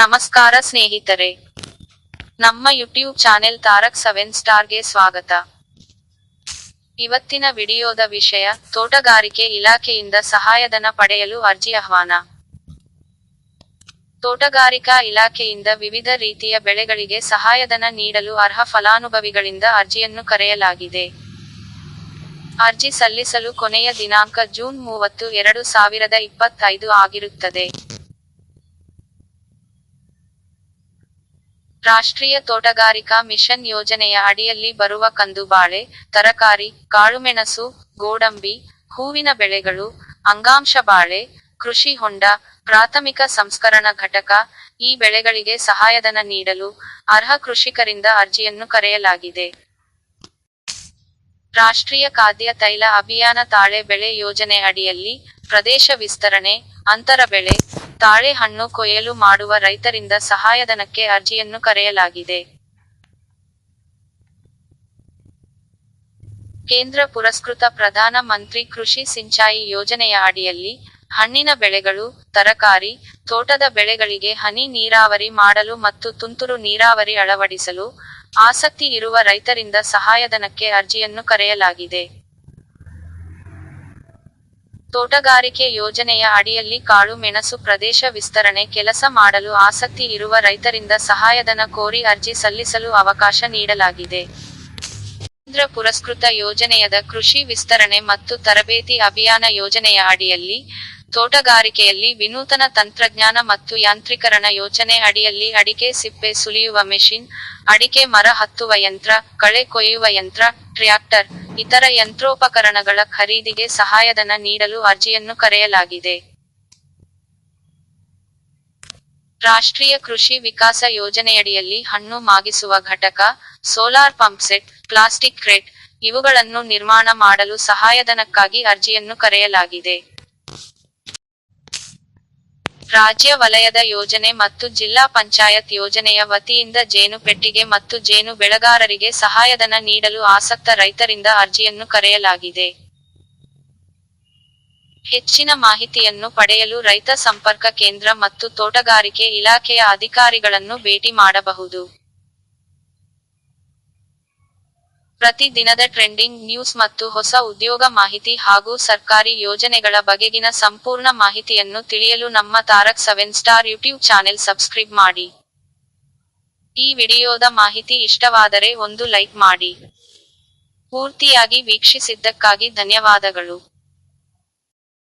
ನಮಸ್ಕಾರ ಸ್ನೇಹಿತರೆ. ನಮ್ಮ ಯೂಟ್ಯೂಬ್ ಚಾನೆಲ್ ತಾರಕ್ ಸೆವೆನ್ ಸ್ಟಾರ್ಗೆ ಸ್ವಾಗತ. ಇವತ್ತಿನ ವಿಡಿಯೋದ ವಿಷಯ, ತೋಟಗಾರಿಕೆ ಇಲಾಖೆಯಿಂದ ಸಹಾಯಧನ ಪಡೆಯಲು ಅರ್ಜಿ ಆಹ್ವಾನ. ತೋಟಗಾರಿಕಾ ಇಲಾಖೆಯಿಂದ ವಿವಿಧ ರೀತಿಯ ಬೆಳೆಗಳಿಗೆ ಸಹಾಯಧನ ನೀಡಲು ಅರ್ಹ ಫಲಾನುಭವಿಗಳಿಂದ ಅರ್ಜಿಯನ್ನು ಕರೆಯಲಾಗಿದೆ. ಅರ್ಜಿ ಸಲ್ಲಿಸಲು ಕೊನೆಯ ದಿನಾಂಕ ಜೂನ್ ಮೂವತ್ತು, ಎರಡು ಸಾವಿರದ ಇಪ್ಪತ್ತೈದು ಆಗಿರುತ್ತದೆ. ರಾಷ್ಟ್ರೀಯ ತೋಟಗಾರಿಕಾ ಮಿಷನ್ ಯೋಜನೆಯ ಅಡಿಯಲ್ಲಿ ಬರುವ ಕಂದುಬಾಳೆ, ತರಕಾರಿ, ಕಾಳುಮೆಣಸು, ಗೋಡಂಬಿ, ಹೂವಿನ ಬೆಳೆಗಳು, ಅಂಗಾಂಶ ಬಾಳೆ, ಕೃಷಿ ಹೊಂಡ, ಪ್ರಾಥಮಿಕ ಸಂಸ್ಕರಣ ಘಟಕ, ಈ ಬೆಳೆಗಳಿಗೆ ಸಹಾಯಧನ ನೀಡಲು ಅರ್ಹ ಕೃಷಿಕರಿಂದ ಅರ್ಜಿಯನ್ನು ಕರೆಯಲಾಗಿದೆ. ರಾಷ್ಟ್ರೀಯ ಖಾದ್ಯ ತೈಲ ಅಭಿಯಾನ ತಾಳೆ ಬೆಳೆ ಯೋಜನೆ ಅಡಿಯಲ್ಲಿ ಪ್ರದೇಶ ವಿಸ್ತರಣೆ, ಅಂತರ ಬೆಳೆ ತಾಳೆ ಹಣ್ಣು ಕೊಯ್ಲು ಮಾಡುವ ರೈತರಿಂದ ಸಹಾಯಧನಕ್ಕೆ ಅರ್ಜಿಯನ್ನು ಕರೆಯಲಾಗಿದೆ. ಕೇಂದ್ರ ಪುರಸ್ಕೃತ ಪ್ರಧಾನ ಮಂತ್ರಿ ಕೃಷಿ ಸಿಂಚಾಯಿ ಯೋಜನೆಯ ಅಡಿಯಲ್ಲಿ ಹಣ್ಣಿನ ಬೆಳೆಗಳು, ತರಕಾರಿ, ತೋಟದ ಬೆಳೆಗಳಿಗೆ ಹನಿ ನೀರಾವರಿ ಮಾಡಲು ಮತ್ತು ತುಂತುರು ನೀರಾವರಿ ಅಳವಡಿಸಲು ಆಸಕ್ತಿ ಇರುವ ರೈತರಿಂದ ಸಹಾಯಧನಕ್ಕೆ ಅರ್ಜಿಯನ್ನು ಕರೆಯಲಾಗಿದೆ. ತೋಟಗಾರಿಕೆ ಯೋಜನೆಯ ಅಡಿಯಲ್ಲಿ ಕಾಳು ಮೆಣಸು ಪ್ರದೇಶ ವಿಸ್ತರಣೆ ಕೆಲಸ ಮಾಡಲು ಆಸಕ್ತಿ ಇರುವ ರೈತರಿಂದ ಸಹಾಯಧನ ಕೋರಿ ಅರ್ಜಿ ಸಲ್ಲಿಸಲು ಅವಕಾಶ ನೀಡಲಾಗಿದೆ. ಕೇಂದ್ರ ಪುರಸ್ಕೃತ ಯೋಜನೆಯದ ಕೃಷಿ ವಿಸ್ತರಣೆ ಮತ್ತು ತರಬೇತಿ ಅಭಿಯಾನ ಯೋಜನೆಯ ಅಡಿಯಲ್ಲಿ ತೋಟಗಾರಿಕೆಯಲ್ಲಿ ವಿನೂತನ ತಂತ್ರಜ್ಞಾನ ಮತ್ತು ಯಾಂತ್ರೀಕರಣ ಯೋಜನೆ ಅಡಿಯಲ್ಲಿ ಅಡಿಕೆ ಸಿಪ್ಪೆ ಸುಲಿಯುವ ಮೆಷಿನ್, ಅಡಿಕೆ ಮರ ಹತ್ತುವ ಯಂತ್ರ, ಕಳೆ ಕೊಯ್ಯುವ ಯಂತ್ರ, ಟ್ರ್ಯಾಕ್ಟರ್ ಇತರ ಯಂತ್ರೋಪಕರಣಗಳ ಖರೀದಿಗೆ ಸಹಾಯಧನ ನೀಡಲು ಅರ್ಜಿಯನ್ನು ಕರೆಯಲಾಗಿದೆ. ರಾಷ್ಟ್ರೀಯ ಕೃಷಿ ವಿಕಾಸ ಯೋಜನೆಯಡಿಯಲ್ಲಿ ಹಣ್ಣು ಮಾಗಿಸುವ ಘಟಕ, ಸೋಲಾರ್ ಪಂಪ್ಸೆಟ್ ಪ್ಲಾಸ್ಟಿಕ್ ಕ್ರೆಟ್ ಇವುಗಳನ್ನು ನಿರ್ಮಾಣ ಮಾಡಲು ಸಹಾಯಧನಕ್ಕಾಗಿ ಅರ್ಜಿಯನ್ನು ಕರೆಯಲಾಗಿದೆ. ರಾಜ್ಯ ವಲಯದ ಯೋಜನೆ ಮತ್ತು ಜಿಲ್ಲಾ ಪಂಚಾಯತ್ ಯೋಜನೆಯ ವತಿಯಿಂದ ಜೇನು ಪೆಟ್ಟಿಗೆ ಮತ್ತು ಜೇನು ಬೆಳೆಗಾರರಿಗೆ ಸಹಾಯಧನ ನೀಡಲು ಆಸಕ್ತ ರೈತರಿಂದ ಅರ್ಜಿಯನ್ನು ಕರೆಯಲಾಗಿದೆ. ಹೆಚ್ಚಿನ ಮಾಹಿತಿಯನ್ನು ಪಡೆಯಲು ರೈತ ಸಂಪರ್ಕ ಕೇಂದ್ರ ಮತ್ತು ತೋಟಗಾರಿಕೆ ಇಲಾಖೆಯ ಅಧಿಕಾರಿಗಳನ್ನು ಭೇಟಿ ಮಾಡಬಹುದು. ಪ್ರತಿ ದಿನದ ಟ್ರೆಂಡಿಂಗ್ ನ್ಯೂಸ್ ಮತ್ತು ಹೊಸ ಉದ್ಯೋಗ ಮಾಹಿತಿ ಹಾಗೂ ಸರ್ಕಾರಿ ಯೋಜನೆಗಳ ಬಗೆಗಿನ ಸಂಪೂರ್ಣ ಮಾಹಿತಿಯನ್ನು ತಿಳಿಯಲು ನಮ್ಮ Tarak seven star YouTube channel subscribe ಮಾಡಿ. ಈ ವಿಡಿಯೋದ ಮಾಹಿತಿ ಇಷ್ಟವಾದರೆ ಒಂದು ಲೈಕ್ ಮಾಡಿ. ಪೂರ್ತಿಯಾಗಿ ವೀಕ್ಷಿಸಿದ್ದಕ್ಕಾಗಿ ಧನ್ಯವಾದಗಳು.